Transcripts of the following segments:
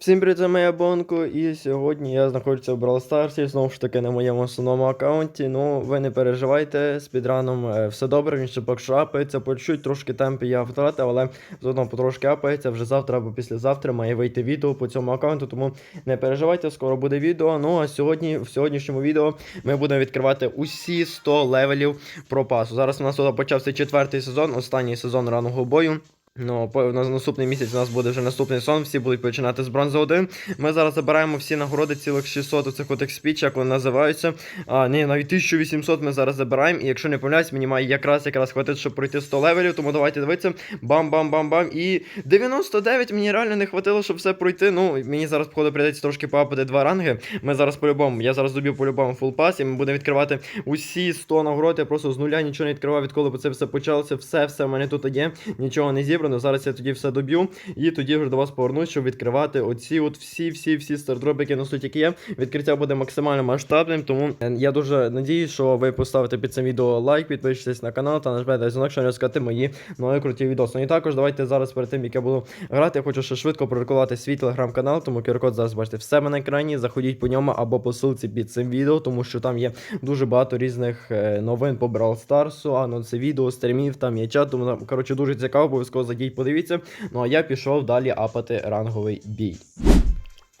Всім привіт, це моя Бонко, і сьогодні я знаходжуся в Brawl Stars, знову ж таки на моєму основному аккаунті. Ну, ви не переживайте, з підраном е, все добре, він ще поки що апається, по чуть трошки темпи я втратив, але заодно потрошки апається. Вже завтра або післязавтра має вийти відео по цьому аккаунту, тому не переживайте, скоро буде відео. Ну а сьогодні, в сьогоднішньому відео, ми будемо відкривати усі 100 левелів пропасу. Зараз у нас почався четвертий сезон, останній сезон ранного бою. Ну, на наступний місяць у нас буде вже наступний сон, всі будуть починати з бронзи 1. Ми зараз забираємо всі нагороди, цілих 600 оцих от XP, як вони називаються. А, ні, навіть 1800 ми зараз забираємо. І якщо не помиляюсь, мені має якраз якраз хватить, щоб пройти 100 левелів, тому давайте дивитися. Бам-бам-бам-бам. І 99 мені реально не хватило, щоб все пройти. Ну, мені зараз, походу, прийдеться трошки поапати два ранги. Ми зараз по-любому, я зараз доб'ю по-любому фул пас, і ми будемо відкривати усі 100 нагород. Я просто з нуля нічого не відкривав, відколи це все почалося. Все, все в мене тут є, нічого не зібрано. Зараз я тоді все доб'ю. І тоді вже до вас повернусь, щоб відкривати оці от всі-всі-всі стардропи, які на суті які є. Відкриття буде максимально масштабним, тому е, я дуже надіюсь, що ви поставите під цим відео лайк, підпишетесь на канал та нажмете дзвінок, щоб не розказати мої нові круті відоси. Ну і також давайте зараз перед тим, як я буду грати, я хочу ще швидко прорекламувати свій телеграм-канал, тому QR-код зараз бачите в себе на екрані. Заходіть по ньому або по ссылці під цим відео, тому що там є дуже багато різних е, новин по Brawl Stars, анонси відео, стрімів, там є чат, тому там, коротше, дуже цікаво, обов'язково зайдіть, подивіться. Ну а я пішов далі апати ранговий бій.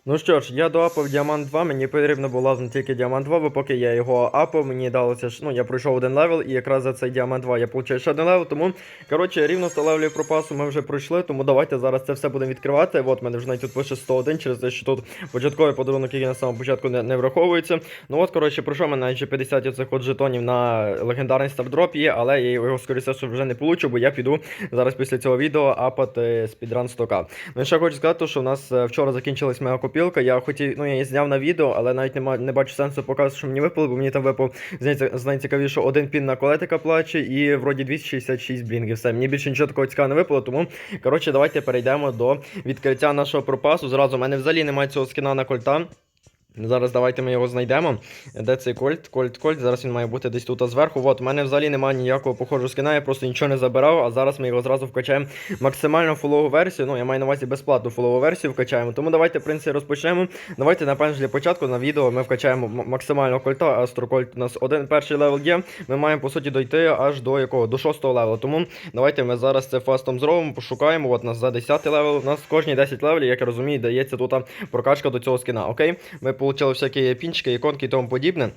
Ну що ж, я доапав Діамант 2, мені потрібно було тільки Діамант 2, бо поки я його апав, мені далося ну я пройшов один левел, і якраз за цей Діамант 2 я получаю ще один левел, тому, коротше, рівно 100 левелів пропасу ми вже пройшли, тому давайте зараз це все будемо відкривати. От мене вже навіть тут пише 101, через те, що тут початковий подарунок, який на самому початку не, не враховується. Ну от, коротше, пройшов мене ще 50 оцих от жетонів на легендарний стардроп є, але я його, скоріше, що вже не получу, бо я піду зараз після цього відео апати спідран 100к. Ну і ще хочу сказати, що у нас е, вчора закінчилась моя копілка. Я хотів, ну я її зняв на відео, але навіть нема, не бачу сенсу показувати, що мені випало, бо мені там випав з найцікавіше один пін на колетика плаче і вроді 266 блінгів. Все, мені більше нічого такого цікавого не випало, тому коротше, давайте перейдемо до відкриття нашого пропасу. Зразу в мене взагалі немає цього скіна на кольта. Зараз давайте ми його знайдемо. Де цей кольт? Кольт, кольт. Зараз він має бути десь тут зверху. От, у мене взагалі немає ніякого похожого скіна, я просто нічого не забирав, а зараз ми його зразу вкачаємо максимально фулову версію. Ну, я маю на увазі безплатну фулову версію вкачаємо. Тому давайте, в принципі, розпочнемо. Давайте, напевно, для початку на відео ми вкачаємо максимально кольта. Астрокольт у нас один перший левел є. Ми маємо, по суті, дойти аж до якого? До шостого левелу. Тому давайте ми зараз це фастом зробимо, пошукаємо. От нас за 10 левел. У нас кожні 10 левелів, як я розумію, дається тут прокачка до цього скіна. Окей? Ми отримали всякие пінчики, іконки і тому подібне.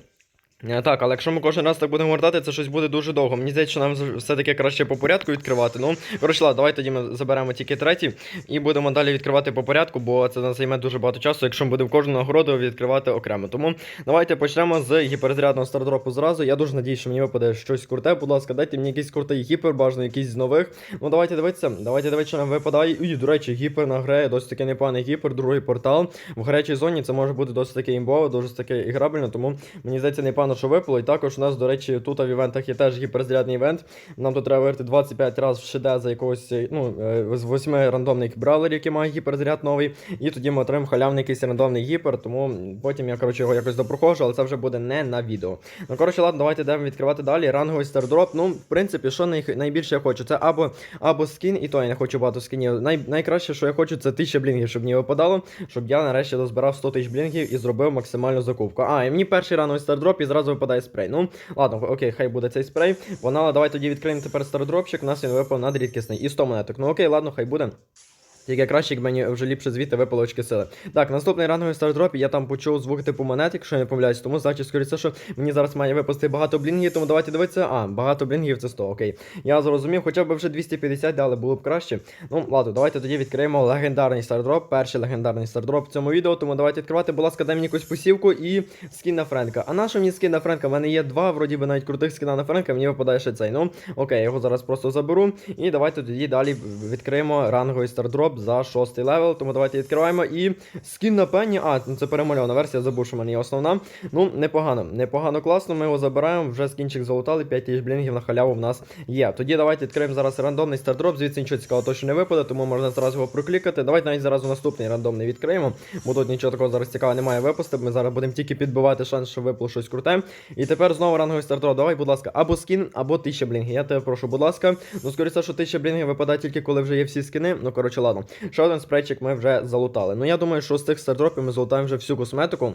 Е, Так, але якщо ми кожен раз так будемо гортати, це щось буде дуже довго. Мені здається, що нам все-таки краще по порядку відкривати. Ну, коротше, ладно, давай тоді ми заберемо тільки третій і будемо далі відкривати по порядку, бо це нас займе дуже багато часу, якщо ми будемо кожну нагороду відкривати окремо. Тому давайте почнемо з гіперзарядного стардропу зразу. Я дуже надію, що мені випаде щось круте. Будь ласка, дайте мені якийсь крутий гіпер, бажано якийсь з нових. Ну давайте дивитися. Давайте дивитися, що нам випадає. Ui, до речі, гіпер награє, досить таки непоганий гіпер, другий портал. В гарячій зоні це може бути досить таки імбово, дуже таки іграбельно, тому мені здається, непогано, що випало. І також у нас, до речі, тут в івентах є теж гіперзарядний івент. Нам тут треба виграти 25 разів в ШД за якогось, ну, е, з 8 рандомних бравлерів, які мають гіперзаряд новий. І тоді ми отримаємо халявний якийсь рандомний гіпер, тому потім я, коротше, його якось допроходжу, але це вже буде не на відео. Ну, коротше, ладно, давайте йдемо відкривати далі. Ранговий стардроп. Ну, в принципі, що най... найбільше я хочу? Це або, або скін, і то я не хочу багато скінів. Най... Найкраще, що я хочу, це 1000 блінгів, щоб мені випадало, щоб я нарешті дозбирав 100 тисяч блінгів і зробив максимальну закупку. А, і мені перший ранговий стардроп і зразу випадає спрей. Ну, ладно, окей, хай буде цей спрей. Вона, давай тоді відкриємо тепер стародропчик, У нас він випав надрідкісний. І 100 монеток. Ну окей, ладно, хай буде. Тільки краще, як мені вже ліпше звідти випало очки сили. Так, наступний ранговий стардроп, я там почув звук типу монет, якщо я не помиляюсь, тому значить, скоріше, що мені зараз має випасти багато блінгів, тому давайте дивитися. А, багато блінгів це 100, окей. Я зрозумів, хоча б вже 250 дали, було б краще. Ну, ладно, давайте тоді відкриємо легендарний стардроп, перший легендарний стардроп в цьому відео, тому давайте відкривати, будь ласка, дай мені якусь посівку і скін на Френка. А на що мені скін на Френка? У мене є два, вроді би навіть крутих скіна на Френка, мені випадає ще цей. Ну, окей, його зараз просто заберу. І давайте тоді далі відкриємо ранговий стардроп за шостий левел. Тому давайте відкриваємо. І скін на пенні. А, ну це перемальована версія, забув, що в мене є основна. Ну, непогано, непогано, класно. Ми його забираємо. Вже скінчик залутали, 5 тисяч блінгів на халяву в нас є. Тоді давайте відкриємо зараз рандомний стардроп. Звідси нічого цікавого точно не випаде, тому можна зразу його проклікати. Давайте навіть зараз наступний рандомний відкриємо. Бо тут нічого такого зараз цікавого немає випусти. Ми зараз будемо тільки підбивати шанс, що випало щось круте. І тепер знову ранговий стардроп. Давай, будь ласка, або скін, або 1000 блінгів. Я тебе прошу, будь ласка. Ну, скоріше, що 1000 блінгів випадає тільки коли вже є всі скини. Ну, коротше, ладно. Ще один спрейчик ми вже залутали. Ну я думаю, що з цих стардропів ми залутаємо вже всю косметику.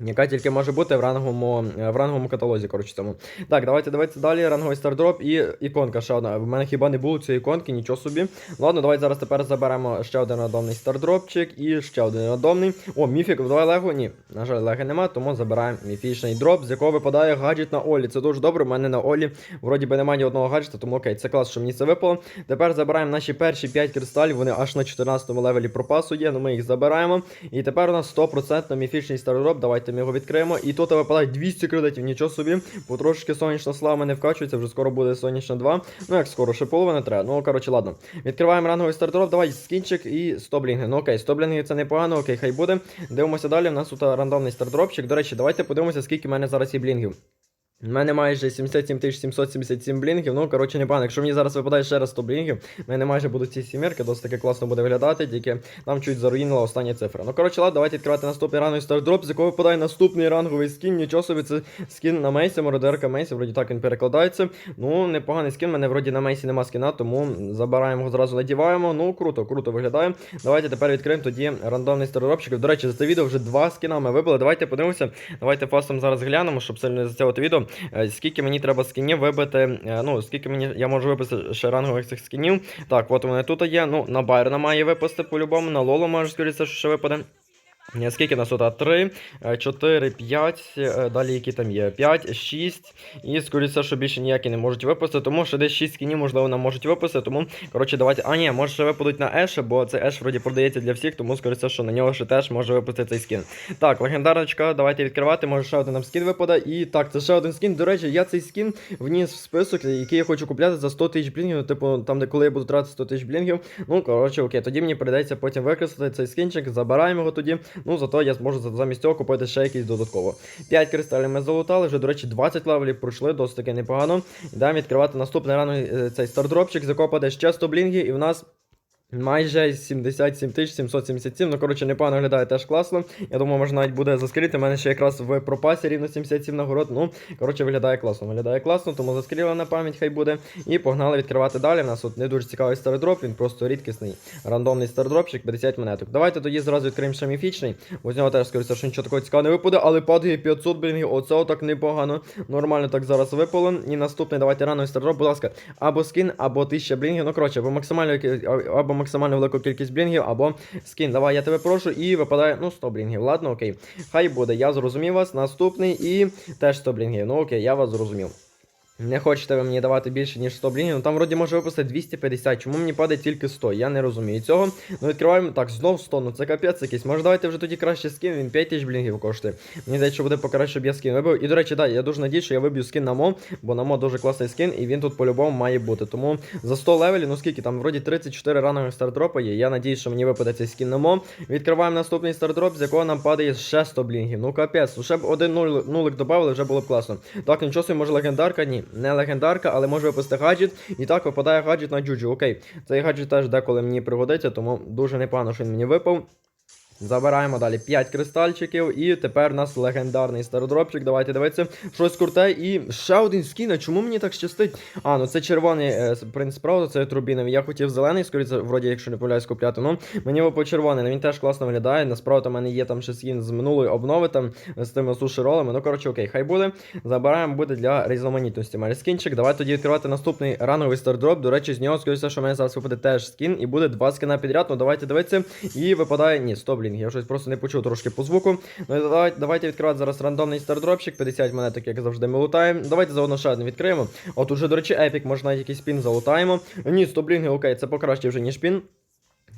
Яка тільки може бути в ранговому, е, в ранговому каталозі, коротше цьому. Так, давайте дивитися далі. Ранговий стардроп і іконка ще одна. В мене хіба не було цієї іконки, нічого собі. Ладно, давайте зараз тепер заберемо ще один рандомний стардропчик і ще один рандомний. О, міфік, давай лего. Ні, на жаль, лего нема, тому забираємо міфічний дроп, з якого випадає гаджет на Олі. Це дуже добре. У мене на Олі вроді би немає ні одного гаджета, тому окей, це клас, що мені це випало. Тепер забираємо наші перші 5 кристалів, вони аж на 14 левелі пропасу є, ну ми їх забираємо. І тепер у нас 100% міфічний стардроп. Давайте ми його відкриємо. І тут випадає 200 кредитів, нічого собі. Потрошки сонячна слава мене вкачується, вже скоро буде сонячна 2. Ну як скоро, ще половина треба. Ну коротше, ладно. Відкриваємо ранговий стардроп, давай скінчик і 100 блінги. Ну окей, 100 блінги це непогано, окей, хай буде. Дивимося далі. У нас тут рандомний стартропчик. До речі, давайте подивимося, скільки в мене зараз є блінгів. У мене майже 77 777 блінгів. Ну, коротше, непогано. Якщо мені зараз випадає ще раз 100 блінгів, в мене майже будуть ці сімерки, досить таки класно буде виглядати, тільки нам чуть заруїнила остання цифра. Ну, коротше, ладно, давайте відкривати наступний ранговий стардроп, з якого випадає наступний ранговий скін. Нічого собі, це скін на Мейсі, мародерка Мейсі, вроді так він перекладається. Ну, непоганий скін, в мене вроді на Мейсі нема скіна, тому забираємо його зразу надіваємо. Ну, круто, круто виглядає. Давайте тепер відкриємо тоді рандомний стардропчик. До речі, за це відео вже два скіна ми вибили. Давайте подивимося. Давайте фастом зараз глянемо, щоб сильно не затягувати відео. Е, Скільки мені треба скінів вибити. е, Ну, скільки мені я можу виписати ще рангових цих скінів. Так, от у мене тут є. Ну, на Байрона має випасти по-любому, на Лоло може скоріше, що ще випаде. Ні, Скільки нас тут? 3, 4, 5, е, далі які там є? 5, 6. І скоріше, що більше ніякі не можуть випустити, тому що десь 6 скінів, можливо, нам можуть випустити. Тому, коротше, давайте. А, ні, може ще випадуть на Еша, бо цей Еш вроді продається для всіх, тому скоріше, що на нього ще теж може випустити цей скін. Так, легендарочка, давайте відкривати, може ще один нам скін випаде. І так, це ще один скін. До речі, я цей скін вніс в список, який я хочу купляти за 100 тисяч блінгів. Типу, там, де коли я буду тратити 100 тисяч блінгів. Ну, коротше, окей, тоді мені прийдеться потім використати цей скінчик, забираємо його тоді. Ну, зато я зможу замість цього купити ще якісь додатково. 5 кристалів ми залутали, вже, до речі, 20 левелів пройшли, досить таки непогано. Йдемо відкривати наступний рано е, цей стардропчик, закопати ще 100 блінгів, і в нас. Майже 77 777, ну коротше, непогано виглядає теж класно. Я думаю, можна навіть буде заскріти. У мене ще якраз в пропасі рівно 77 нагород. Ну, коротше, виглядає класно. Виглядає класно, тому заскріли на пам'ять, хай буде. І погнали відкривати далі. У нас тут не дуже цікавий стардроп, він просто рідкісний рандомний стардропчик, 50 монеток. Давайте тоді зразу відкриємо ще міфічний. З нього теж скоріше, що нічого такого цікавого не випаде, але падає 500 блінгів. Оце отак непогано. Нормально так зараз випало. І наступний, давайте рано стардроп, будь ласка, або скін, або 1000 блінгів. Ну коротше, або максимально або максимально велику кількість блінгів, або скін. Давай, я тебе прошу, і випадає, ну, 100 блінгів. Ладно, окей. Хай буде, я зрозумів вас. Наступний і теж 100 блінгів. Ну окей, я вас зрозумів. Не хочете ви мені давати більше, ніж 100 блінгів. Ну там вроді може випустити 250. Чому мені падає тільки 100? Я не розумію цього. Ну відкриваємо так, знов 100, ну це капець якийсь. Може давайте вже тоді краще скін, він 5 тисяч блінгів коштує. Мені здається, що буде покраще, щоб я скін вибив. І до речі, да, я дуже надію, що я виб'ю скін на мо, бо на мо дуже класний скін, і він тут по-любому має бути. Тому за 100 левелів, ну скільки там вроді 34 рангових стардропа є. Я надію, що мені випаде цей скін на мо. Відкриваємо наступний стардроп, з якого нам падає ще 100 блінгів. Ну капець, ну ще б один нулик додали, вже було б класно. Так, нічого собі, може легендарка? Ні, не легендарка, але може випустити гаджет. І так випадає гаджет на джуджу. Окей, цей гаджет теж деколи мені пригодиться, тому дуже непогано, що він мені випав. Забираємо далі 5 кристальчиків, і тепер у нас легендарний стародропчик. Давайте дивитися. Щось круте. І ще один скін. А чому мені так щастить? А, ну це червоний е, принц правда, це трубіновий. Я хотів зелений, скоріше, вроді, якщо не помиляюсь, купляти. Ну, мені випав червоний, він теж класно виглядає. Насправді, у мене є там ще скін з минулої обнови, там з тими суші-ролами. Ну, коротше, окей, хай буде. Забираємо, буде для різноманітності. Малі скінчик. Давайте тоді відкривати наступний рановий стардроп. До речі, з нього, скоріше, що в мене зараз випаде теж скін, і буде два скіна підряд. Ну, давайте дивитися. І випадає. Ні, 100 блін, я щось просто не почув трошки по звуку. Ну, давайте, давайте відкривати зараз рандомний стардропчик, 50 монеток, як завжди, ми лутаємо. Давайте заодно ще один відкриємо. От уже, до речі, епік, можна якийсь пін залутаємо. Ні, 100 блінги, окей, це покраще вже, ніж пін.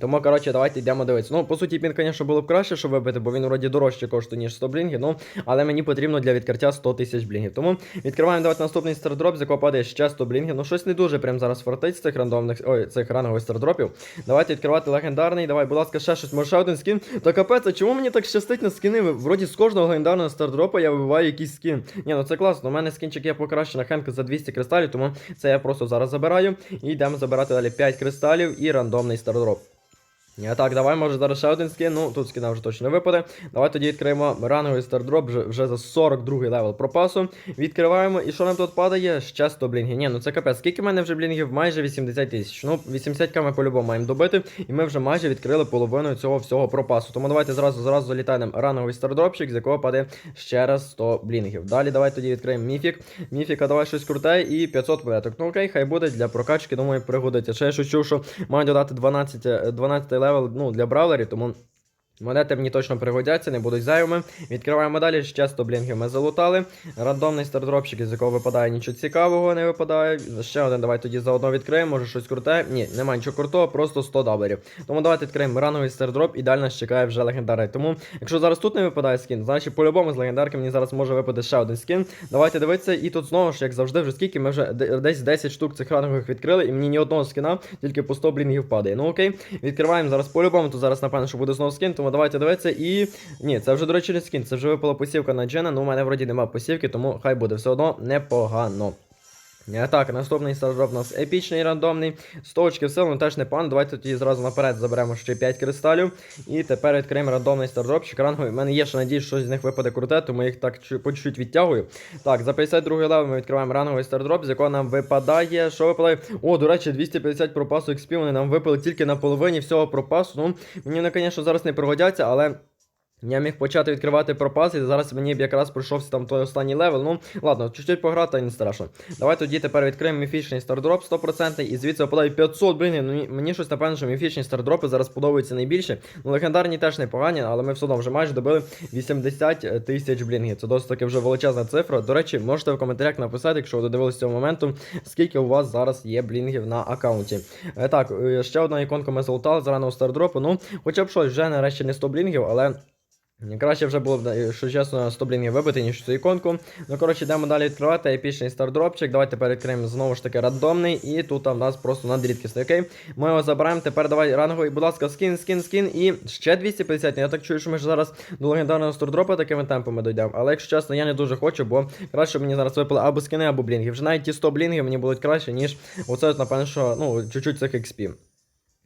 Тому, коротше, давайте йдемо дивитися. Ну, по суті, пін, звісно, було б краще, щоб вибити, бо він вроді дорожче коштує, ніж 100 блінгів. Ну, але мені потрібно для відкриття 100 тисяч блінгів. Тому відкриваємо давайте наступний стардроп, з якого падає ще 100 блінгів. Ну, щось не дуже прям зараз фортить з цих рандомних, ой, цих рангових стардропів. Давайте відкривати легендарний. Давай, будь ласка, ще щось, може ще один скін. Та капець, а чому мені так щастить на скіни? Вроді з кожного легендарного стардропа я вибиваю якийсь скін. Ні, ну це класно. У мене скінчик є покраще на Хенк за 200 кристалів, тому це я просто зараз забираю. І йдемо забирати далі 5 кристалів і рандомний стардроп. А так, давай, може зараз ще один скін. Ну, тут скіна вже точно не випаде. Давай тоді відкриємо ранговий стардроп вже, вже за 42 левел пропасу. Відкриваємо. І що нам тут падає? Ще 100 блінгів. Ні, ну це капець. Скільки в мене вже блінгів? Майже 80 тисяч. Ну, 80к ми по-любому маємо добити. І ми вже майже відкрили половину цього всього пропасу. Тому давайте зразу зразу залітаємо ранговий стардропчик, з якого паде ще раз 100 блінгів. Далі давай тоді відкриємо міфік. Міфіка, давай щось круте і 500 монеток. Ну окей, хай буде для прокачки, думаю, пригодиться. Ще я шучу, що маю додати 12, е, 12 левел ну, для бравлерів, тому. Монети мені точно пригодяться, не будуть зайвими. Відкриваємо далі, ще 100 блінгів ми залутали. Рандомний стардропчик, із якого випадає нічого цікавого, не випадає. Ще один, давай тоді заодно відкриємо, може щось круте. Ні, немає нічого крутого, просто 100 даберів. Тому давайте відкриємо рановий стардроп і далі нас чекає вже легендарний. Тому, якщо зараз тут не випадає скін, значить по-любому з легендарки мені зараз може випаде ще один скін. Давайте дивитися, і тут знову ж, як завжди, вже скільки ми вже десь 10 штук цих ранових відкрили, і мені ні одного скіна, тільки по 100 блінгів падає. Ну окей, відкриваємо зараз по-любому, то зараз, напевно, що буде знову скін, тому давайте дивитися. І. Ні, це вже, до речі, не скін, це вже випала посівка на Джена, ну у мене вроді немає посівки, тому хай буде все одно непогано. Е, Так, наступний стардроп у нас епічний рандомний. 100 очків сил, ну теж не пан. Давайте тоді зразу наперед заберемо ще 5 кристалів. І тепер відкриємо рандомний стардропчик. Ранговий. У мене є ще надія, що з них випаде круте, тому я їх так по чуть-чуть відтягую. Так, за 52 левел ми відкриваємо ранговий стардроп, з якого нам випадає. Що випадає? О, до речі, 250 пропасу XP, вони нам випали тільки на половині всього пропасу. Ну, мені вони, звісно, зараз не пригодяться, але. Я міг почати відкривати пропаси, і зараз мені б якраз пройшовся там той останній левел. Ну, ладно, чуть-чуть пограти, не страшно. Давай тоді тепер відкриємо міфічний стардроп 100%, і звідси випадає 500, блін, ну мені- щось напевно, що міфічні стардропи зараз подобаються найбільше. Ну, легендарні теж непогані, але ми все одно вже майже добили 80 тисяч блінгів. Це досить таки вже величезна цифра. До речі, можете в коментарях написати, якщо ви додивилися цього моменту, скільки у вас зараз є блінгів на аккаунті. Е, так, е, ще одна іконка ми залутали з ранного стардропу. Ну, хоча б щось, вже нарешті не 100 блінгів, але. Краще вже було б, що чесно, 100 блінгів вибити, ніж цю іконку. Ну, коротше, йдемо далі відкривати епічний стардропчик. Давайте тепер відкриємо знову ж таки рандомний. І тут у нас просто надрідкісний, окей? Ми його забираємо. Тепер давай ранговий, будь ласка, скін, скін, скін. І ще 250. Я так чую, що ми ж зараз до легендарного стардропа такими темпами дійдемо. Але якщо чесно, я не дуже хочу, бо краще мені зараз випали або скини, або блінгів. Вже навіть ті 100 блінгів мені будуть краще, ніж оце, напевно, що ну, чуть-чуть цих XP.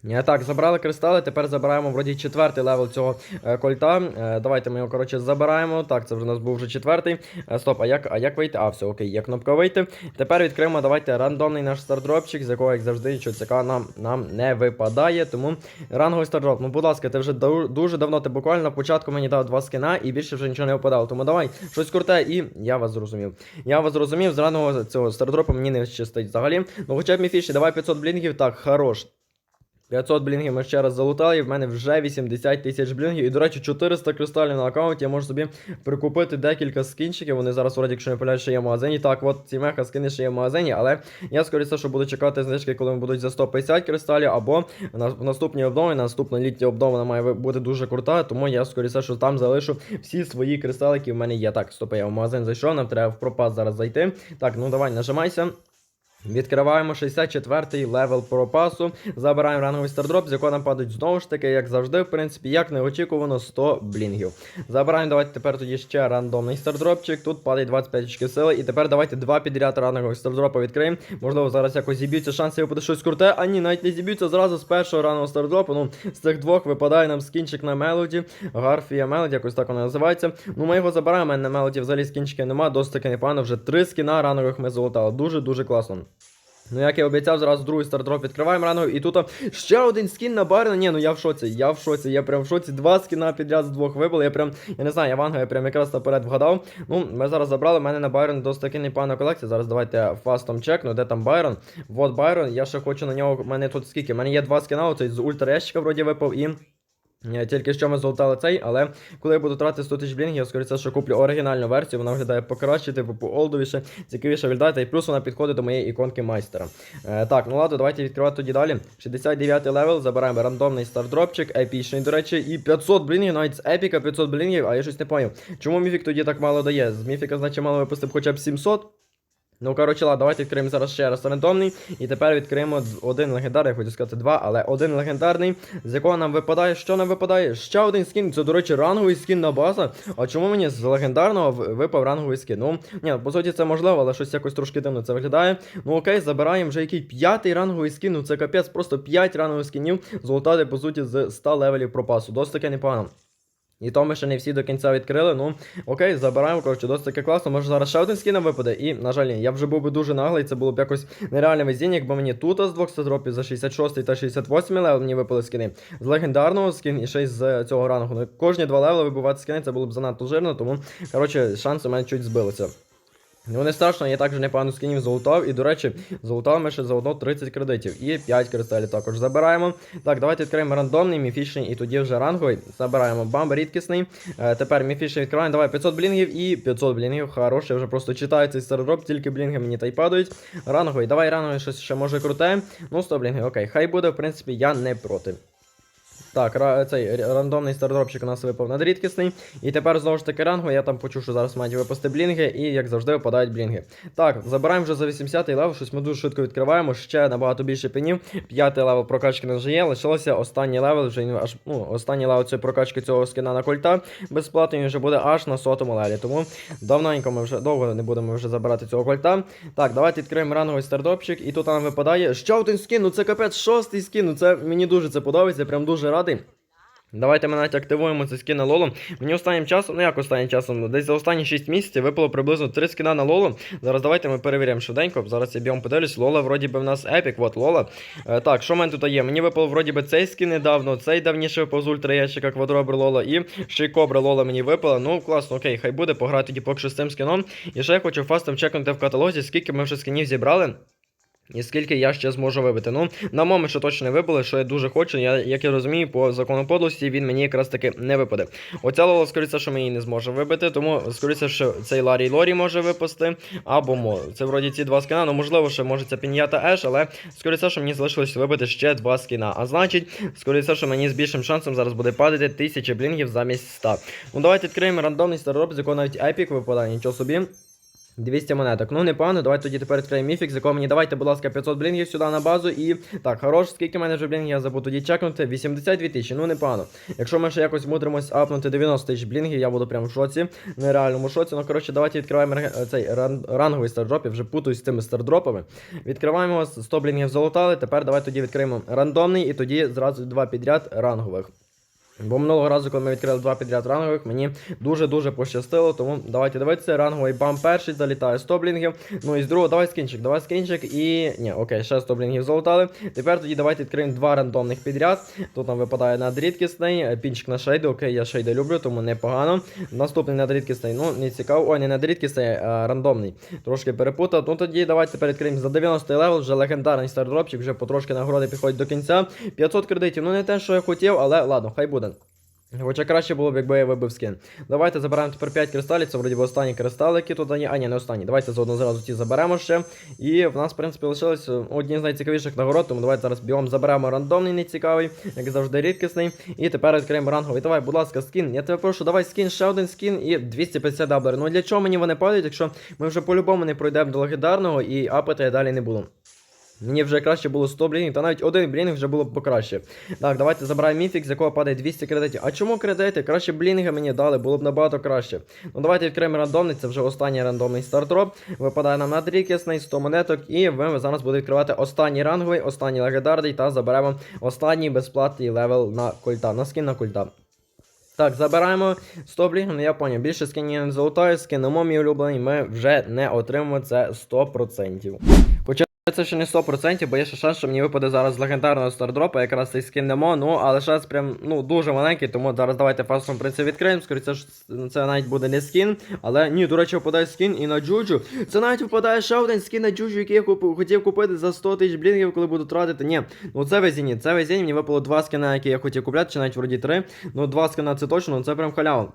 Е, Так, забрали кристали, тепер забираємо вроді четвертий левел цього е, кольта. Е, давайте ми його, коротше, забираємо. Так, це вже у нас був вже четвертий. Стоп, а як, а як вийти? А, все, окей, є кнопка вийти. Тепер відкриємо, давайте рандомний наш стардропчик, з якого, як завжди, що цікаво, нам, нам не випадає. Тому ранговий стардроп. Ну, будь ласка, ти вже ду- дуже давно, ти буквально на початку мені дав два скина і більше вже нічого не випадало. Тому давай, щось круте, і я вас зрозумів. Я вас зрозумів, з ранного цього стардропа мені не щастить взагалі. Ну, хоча б міфічні, давай 500 блінгів, так, хорош. 500 блінгів ми ще раз залутали, в мене вже 80 тисяч блінгів. І, до речі, 400 кристалів на аккаунті. Я можу собі прикупити декілька скінчиків. Вони зараз, вроді, якщо не помиляюсь, ще є в магазині. Так, от ці меха скини ще є в магазині, але я скоріше, що буду чекати знижки, коли вони будуть за 150 кристалів, або на, наступній обнові, на наступна літня обнова має бути дуже крута, тому я скоріше, що там залишу всі свої кристали, які в мене є. Так, стоп, я в магазин зайшов, нам треба в пропас зараз зайти. Так, ну давай, нажимайся. Відкриваємо 64-й левел пропасу, забираємо ранговий стардроп, з якого нам падають знову ж таки, як завжди, в принципі, як неочікувано, 100 блінгів. Забираємо, давайте тепер тоді ще рандомний стардропчик. Тут падає 25 очків сили. І тепер давайте два підряд рангових стардропа відкриємо. Можливо, зараз якось зіб'ються шанси випаде щось круте. А ні, навіть не зіб'ються зразу з першого рангового стардропу. Ну, з цих двох випадає нам скінчик на мелоді. Гарфія Мелоді, якось так вона називається. Ну, ми його забираємо, мене на мелоді взагалі скінчики нема, досить таки непогано. Вже три скіна ранових ми залутали. Дуже-дуже класно. Ну, як я обіцяв, зразу другий стардроп відкриваємо рано, і тут ще один скін на Байрона. Ні, ну я в шоці, я в шоці, я прям в шоці. Два скіна підряд з двох вибили. Я прям, я не знаю, я Ванга, я прям якраз наперед вгадав. Ну, ми зараз забрали, в мене на Байрон досить таки непогана колекція. Зараз давайте фастом чекну, де там Байрон. Вот Байрон, я ще хочу на нього. У мене тут скільки? У мене є два скіна, оцей з ультра ящика вроді випав і. Е, Тільки що ми золотали цей, але коли я буду тратити 100 тисяч блінгів, я скоріше, що куплю оригінальну версію, вона виглядає покраще, типу по олдовіше, цікавіше виглядає, і плюс вона підходить до моєї іконки майстера. Е, так, ну ладно, давайте відкривати тоді далі. 69 левел, забираємо рандомний стардропчик, епічний, до речі, і 500 блінгів, навіть з епіка 500 блінгів, а я щось не поняв. Чому міфік тоді так мало дає? З міфіка, значить, мало випустив хоча б 700. Ну, коротше, ладно, давайте відкриємо зараз ще раз рандомний. І тепер відкриємо один легендарний, хотів сказати два, але один легендарний, з якого нам випадає. Що нам випадає? Ще один скін. Це, до речі, ранговий скін на база. А чому мені з легендарного випав ранговий скін? Ну, ні, по суті, це можливо, але щось якось трошки дивно це виглядає. Ну окей, забираємо вже який п'ятий ранговий скін. Ну це капець, просто 5 рангових скінів золотати, по суті, з 100 левелів пропасу. Досить таки непогано. І то ми ще не всі до кінця відкрили. Ну окей, забираємо, коротше, досить таки класно. Може зараз ще один скін випаде. І, на жаль, я вже був би дуже наглий, це було б якось нереальне везіння, якби мені тут з 200 дропів за 66 та 68 левел мені випали скини. З легендарного скін і ще й з цього рангу. Ну, кожні два левели вибивати скини, це було б занадто жирно, тому, коротше, шанси у мене чуть збилися. Ну не страшно, я також непогано скінів золотав. І, до речі, золотав ми ще заодно 30 кредитів. І 5 кристалів також забираємо. Так, давайте відкриємо рандомний, міфічний і тоді вже ранговий. Забираємо бамб рідкісний. Е, тепер міфічний відкриваємо. Давай 500 блінгів і 500 блінгів. Хороший, вже просто читаю цей стародроп, тільки блінги мені та й падають. Ранговий, давай ранговий щось ще може круте. Ну, 100 блінгів, окей, хай буде, в принципі, я не проти. Так, цей рандомний стардропчик у нас випав надрідкісний. І тепер знову ж таки ранго, я там почув, що зараз мають випасти блінги, і як завжди випадають блінги. Так, забираємо вже за 80-й левел, щось ми дуже швидко відкриваємо, ще набагато більше пенів. П'ятий левел прокачки нас вже є, лишилося останній левел, вже аж ну, останній левел цієї прокачки цього скина на кольта. Безплатно вже буде аж на сотому левелі. Тому давненько ми вже довго не будемо вже забирати цього кольта. Так, давайте відкриємо рановий стардропчик, і тут нам випадає ще один скін, ну це капець, шостий скін. Ну це мені дуже це подобається, прям дуже радий. Давайте ми навіть активуємо цей скін на Лоло. Мені останнім часом, ну як останнім часом, десь за останні 6 місяців випало приблизно 3 скіна на Лоло. Зараз давайте ми перевіримо швиденько. Зараз я б'ємо подивлюсь. Лола вроді би в нас епік, от Лола. Е, так, що в мене тут є? Мені випало вроді би цей скін недавно, цей давніше випав з ультра ящика квадробер Лола і ще й кобра Лола мені випала. Ну класно, окей, хай буде, пограти тоді поки що з цим скіном. І ще я хочу фастом чекнути в каталозі, скільки ми вже скінів зібрали. І скільки я ще зможу вибити. Ну, на момент, що точно не вибили, що я дуже хочу. Я, як я розумію, по закону подлості він мені якраз таки не випаде. Оця лола, скоріше, що мені не зможе вибити, тому скоріше, що цей Ларі Лорі може випасти, або Мо. Це вроді ці два скина, ну можливо, ще може це пін'ята Еш, але скоріше, що мені залишилось вибити ще два скіна. А значить, скоріше, що мені з більшим шансом зараз буде падати 1000 блінгів замість 100. Ну давайте відкриємо рандомний старороб, з якого навіть епік випадає, нічого собі. 200 монеток. Ну, непогано, давайте тоді тепер відкриємо міфік, з якого мені давайте, будь ласка, 500 блінгів сюди на базу. І так, хорош, скільки в мене вже блінгів, я забуду тоді чекнути. 82 тисячі, ну непогано. Якщо ми ще якось мудримось апнути 90 тисяч блінгів, я буду прям в шоці. Нереальному шоці. Ну, коротше, давайте відкриваємо цей ран- ранговий стардроп. Я вже путаюсь з цими стардропами. Відкриваємо його, 100 блінгів залутали. Тепер давайте тоді відкриємо рандомний і тоді зразу два підряд рангових. Бо минулого разу, коли ми відкрили два підряд рангових, мені дуже-дуже пощастило. Тому давайте дивитися. Ранговий бам перший залітає 100 блінгів. Ну і з другого давай скінчик, давай скінчик і. Ні, окей, ще 100 блінгів залутали. Тепер тоді давайте відкриємо два рандомних підряд. Тут нам випадає надрідкісний, е, пінчик на шейди. Окей, я шейди люблю, тому непогано. Наступний надрідкісний, ну не цікаво. Ой, не надрідкісний, а рандомний. Трошки перепутав. Ну тоді давайте тепер відкриємо за 90 левел, вже легендарний стардропчик, вже потрошки нагороди підходять до кінця. 500 кредитів, ну не те, що я хотів, але ладно, хай буде. Хоча краще було б, якби я вибив скин. Давайте забираємо тепер 5 кристалів, це вроді би останні кристали, які тут є. А, ні, не останні. Давайте заодно зразу ті заберемо ще. І в нас, в принципі, лишилось е, одні з найцікавіших нагород, тому давайте зараз біом заберемо рандомний нецікавий, як завжди рідкісний. І тепер відкриємо ранговий. Давай, будь ласка, скін. Я тебе прошу, давай скін, ще один скін і 250 даблер. Ну для чого мені вони падають, якщо ми вже по-любому не пройдемо до легендарного і апати я далі не буду. Мені вже краще було 100 блінів, та навіть один блінг вже було б покраще. Так, давайте забираємо міфік, з якого падає 200 кредитів. А чому кредити? Краще блінги мені дали, було б набагато краще. Ну давайте відкриємо рандомний, це вже останній рандомний стартроп. Випадає нам на надрікісний, 100 монеток, і ви зараз будете відкривати останній ранговий, останній легендарний та заберемо останній безплатний левел на кольта, на скін на кольта. Так, забираємо 100 блінгів, ну я поняв, більше скинів не залутаю, скинемо мій улюблений, ми вже не отримаємо це 100%. Це ще не 100%, бо є ще шанс, що мені випаде зараз з легендарного стардропа, якраз цей скин немо, ну, але шанс прям, ну, дуже маленький, тому зараз давайте фастом принцип відкриємо, скоріше, це навіть буде не скін, але ні, до речі, випадає скін і на Джуджу. Це навіть випадає ще один скін на Джуджу, який я куп- хотів купити за 100 тисяч блінгів, коли буду тратити. Ні, ну це везіння, це везіння, мені випало два скина, які я хотів купляти, чи навіть вроді три. Ну, два скина це точно, ну це прям халява.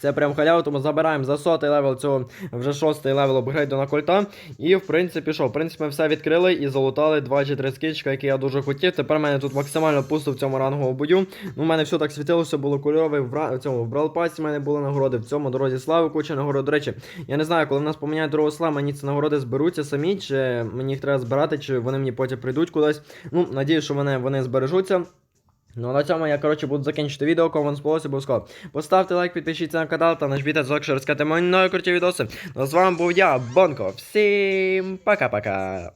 Це прям халява, тому забираємо за сотий левел цього вже шостий левел апгрейду на кольта. І в принципі, що, в принципі, ми все відкрили і залутали 2 чи 3 скічка, які я дуже хотів. Тепер в мене тут максимально пусто в цьому ранговому бою. Ну, у мене все так світилося, було кольорове. В, в цьому в бралпасі в мене були нагороди, в цьому дорозі слави куча нагород. До речі, я не знаю, коли в нас поміняють дорогу слави, мені ці нагороди зберуться самі, чи мені їх треба збирати, чи вони мені потім прийдуть кудись. Ну, надію, що вони, вони збережуться. Ну, на цьому я, коротше, буду закінчити відео, кому вам сподобалося, обов'язково. Поставте лайк, підпишіться на канал та нажміть дзвоник, щоб розказати мої нові круті відоси. Ну, з вами був я, Бонко. Всім пока-пока.